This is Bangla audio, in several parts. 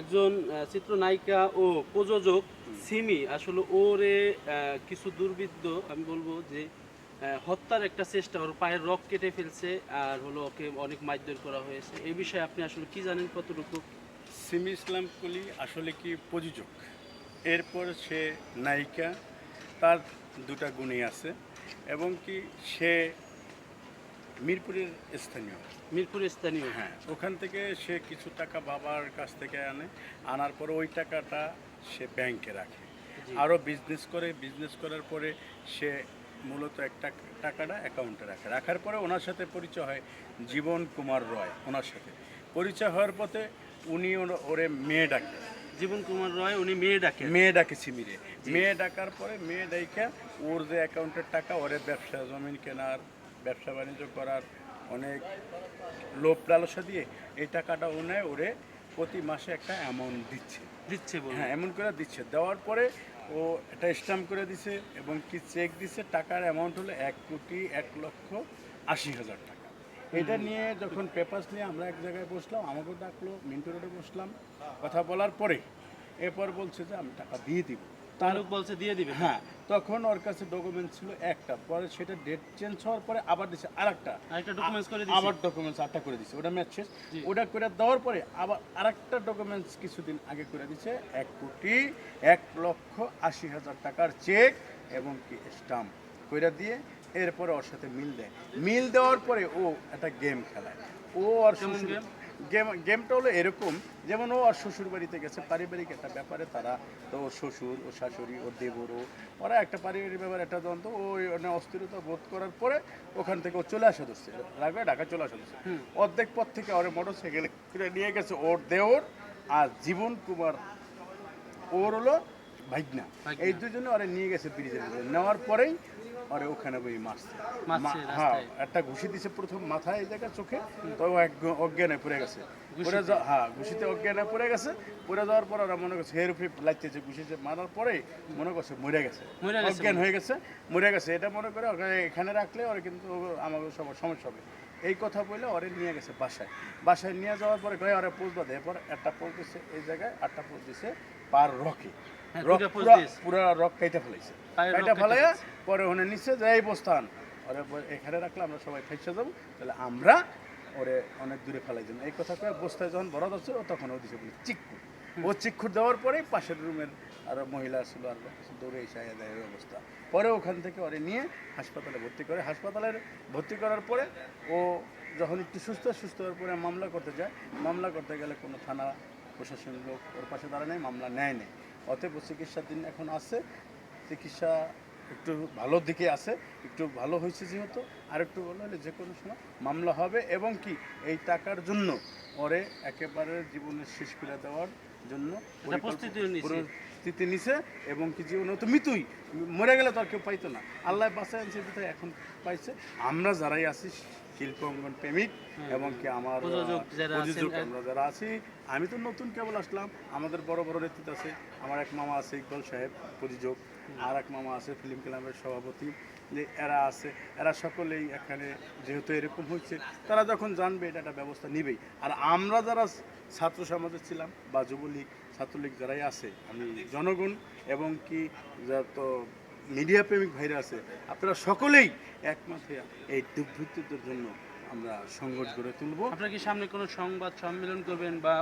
একজন চিত্রনায়িকা ও প্রযোজক সিমি। আসলে ওরে কিছু দুর্বৃত্ত, আমি বলব যে হত্যার একটা চেষ্টা, ওর পায়ের রক কেটে ফেলছে আর হলো ওকে অনেক মারধর করা হয়েছে। এই বিষয়ে আপনি আসলে কি জানেন কতটুকু? সিমি ইসলাম কলি আসলে কি প্রযোজক? এরপর সে নায়িকা, তার দুটা গুণই আছে। এবং কি সে মিরপুরের স্থানীয়। মিরপুর স্থানীয়। হ্যাঁ ওখান থেকে সে কিছু টাকা বাবার কাছ থেকে আনে। আনার পরে ওই টাকাটা সে ব্যাংকে রাখে। আরও বিজনেস করে বিজনেস করার পরে সে মূলত একটা টাকাটা অ্যাকাউন্টে রাখে। রাখার পরে ওনার সাথে পরিচয় হয় জীবন কুমার রয় ওনার সাথে। পরিচয় হওয়ার পথে উনি ওরে মেয়ে ডাকে। জীবন কুমার রয় উনি মেয়ে ডাকে। মেয়ে ডাকে সিমিরে। মেয়ে ডাকার পরে মেয়ে ডাইকা ওর যে অ্যাকাউন্টের টাকা ওরে ব্যবসা জমিন কেনার ব্যবসা বাণিজ্য করার অনেক লোভ লালসা দিয়ে এই টাকাটা ও নেয় ওরে প্রতি মাসে একটা অ্যামাউন্ট দিচ্ছে। দিচ্ছে হ্যাঁ এমন করে দিচ্ছে। দেওয়ার পরে ও একটা স্ট্যাম্প করে দিছে এবং কি চেক দিছে টাকার অ্যামাউন্ট হলো এক কোটি এক লক্ষ আশি হাজার টাকা। এটা নিয়ে যখন পেপার্স নিয়ে আমরা এক জায়গায় বসলাম আমাকেও ডাকলো মিন্টু রোডে বসলাম কথা বলার পরে এরপর বলছে যে আমি টাকা দিয়ে দিব। তালুক বলছে দিয়ে দিবে। হ্যাঁ তখন ওর কাছে ডকুমেন্ট ছিল একটা পরে সেটা ডেট চেঞ্জ হওয়ার পরে আবার দিছে আরেকটা। আরেকটা documents করে দিছে? আবার ডকুমেন্টস আটটা করে দিছে ওটা ম্যাচ শেষ। ওটা করে দেওয়ার পরে আবার আরেকটা ডকুমেন্টস কিছুদিন আগে করে দিছে এক কোটি এক লক্ষ আশি হাজার টাকার চেক এবং কি স্টাম্প করে দিয়ে এরপরে ওর সাথে মিল দেয়। মিল দেওয়ার পরে ও একটা গেম খেলায়। ও শ্বশুর- game? গেম গেমটা হলো এরকম যেমন ও আর শ্বশুর বাড়িতে গেছে পারিবারিক একটা ব্যাপারে তারা তো ওর শ্বশুর ও শাশুড়ি ওর দেবর ও ওরা একটা পারিবারিক ব্যাপারে একটা দ্বন্দ্ব ও মানে অস্থিরতা বোধ করার পরে ওখান থেকে ও চলে আসা দোষছে রাখবে ঢাকা চলে আসা দোষছে অর্ধেক পথ থেকে ওর মোটর সাইকেল করে নিয়ে গেছে ওর দেওর আর জীবন কুমার ওর হলো ভাইগনা। এই দুজনে ওরা নিয়ে গেছে ব্রিজের নেওয়ার পরেই ওরে ওখানে বই মারছে হ্যাঁ একটা ঘুষি দিছে প্রথম মাথায় এই জায়গা চোখে তো এক অজ্ঞানে পড়ে গেছে। পড়ে হ্যাঁ ঘুষিতে অজ্ঞানে পড়ে গেছে। পড়ে যাওয়ার পর ওরা মনে করছে হের উপরে লাগতেছে ঘুষিতে মারার পরে মনে করছে মরে গেছে। অজ্ঞান হয়ে গেছে মরে গেছে। এটা মনে করে এখানে রাখলে ওরা কিন্তু আমাকে সব সমস্যা হবে। এই কথা বলে ওরে নিয়ে গেছে বাসায়। বাসায় নিয়ে যাওয়ার পরে কয়ে ওরা পোজ বাঁধে এরপর একটা পোজ দিছে এই জায়গায় আটটা পোজ দিছে পার রকে। হ্যাঁ, পুরা রক কাইটা ফেলাইছে। কাইটা ফেলাইয়া পরে ওখানে নিচে যে এই বস্তান। ওরে এখানে রাখলে আমরা সবাই ফাইসা যাব। তাহলে আমরা ওরে অনেক দূরে ফেলাই এই কথা কয়ে বস্তায় যখন যাচ্ছে ও তখন ও দিছে বলে চিক্কু ও চিক্কুর দেওয়ার পরে পাশের রুমের আরও মহিলা ছিল আর দৌড়ে এসে দেয় অবস্থা। পরে ওখান থেকে ওরে নিয়ে হাসপাতালে ভর্তি করে হাসপাতালে ভর্তি করার পরে ও যখন একটু সুস্থ সুস্থ হওয়ার পরে মামলা করতে যায়। মামলা করতে গেলে কোনো থানা প্রশাসনের লোক ওর পাশে দাঁড়ায় নেই মামলা নেয় নেই। অতএব চিকিৎসাধীন এখন আছে। চিকিৎসা একটু ভালো দিকে আছে একটু ভালো হয়েছে যেহেতু। আর একটু ভালো হলে যে কোনো সময় মামলা হবে এবং কি এই টাকার জন্য ওরে একেবারে জীবনের শেষ করে দেওয়ার জন্য এটা প্রস্তুতিও নিছে। এবং কি জীবনে তো মৃত্যুই। মরে গেলে তো আর কেউ পাইতো না। আল্লাহ বাসায় আনছে এখন পাইছে। আমরা যারাই আছি শিল্প অঙ্গন প্রেমিক এবং কি আমার প্রযোজক আমরা যারা আছি আমি তো নতুন কেবল আসলাম আমাদের বড় বড় নেতৃত্ব আছে আমার এক মামা আছে ইকবাল সাহেব প্রযোজক আর এক মামা আছে ফিল্ম ক্লাবের সভাপতি যে এরা আছে এরা সকলেই এখানে যেহেতু এরকম হচ্ছে তারা যখন জানবে এটা একটা ব্যবস্থা নিবেই। আর আমরা যারা ছাত্র সমাজে ছিলাম বা যুবলীগ ছাত্রলীগ যারাই আছে আমি জনগণ এবং কি যত মিডিয়া প্রেমিক ভাইরা আছে আপনারা সকলেই একমাত্র এই দুর্বৃত্তদের জন্য আমরা সংঘর্ষ গড়ে তুলবো। আপনার কি সামনে কোনো সংবাদ সম্মেলন করবেন বা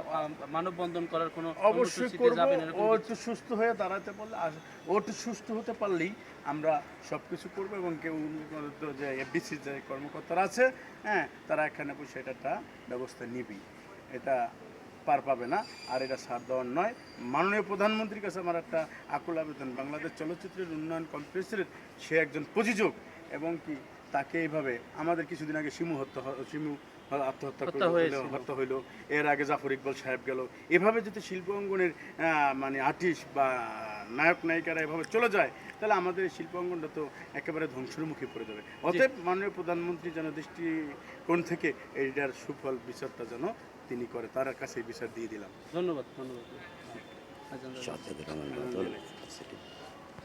মানববন্ধন করার কোনো অবশ্যই কর্মসূচিতে করব। ও একটু সুস্থ হয়ে দাঁড়াতে পারলে ও একটু সুস্থ হতে পারলেই আমরা সব কিছু করব এবং কেউ যে এফডিসির যে কর্মকর্তারা আছে হ্যাঁ তারা এখানে বসে এটা ব্যবস্থা নিবি এটা পার পাবে না আর এটা সার দেওয়ার নয়। মাননীয় প্রধানমন্ত্রীর কাছে আমার একটা আকুল আবেদন বাংলাদেশ চলচ্চিত্রের উন্নয়ন কনফারেন্সের সে একজন প্রযোজক এবং কি তাকে এইভাবে আমাদের কিছুদিন আগে শিমু হত্যা শিমু আত্মহত্যা হত্যা হইল। এর আগে জাফর ইকবাল সাহেব গেল। এভাবে যদি শিল্প অঙ্গনের মানে আর্টিস্ট বা নায়ক নায়িকারা এভাবে চলে যায় তাহলে আমাদের শিল্প অঙ্গনটা তো একেবারে ধ্বংসের মুখে পড়ে যাবে। অতএব মাননীয় প্রধানমন্ত্রী যেন দৃষ্টিকোণ থেকে এইটার সুফল বিচারটা যেন তিনি করে তার কাছে বিচার দিয়ে দিলাম। ধন্যবাদ ধন্যবাদ। আচ্ছা,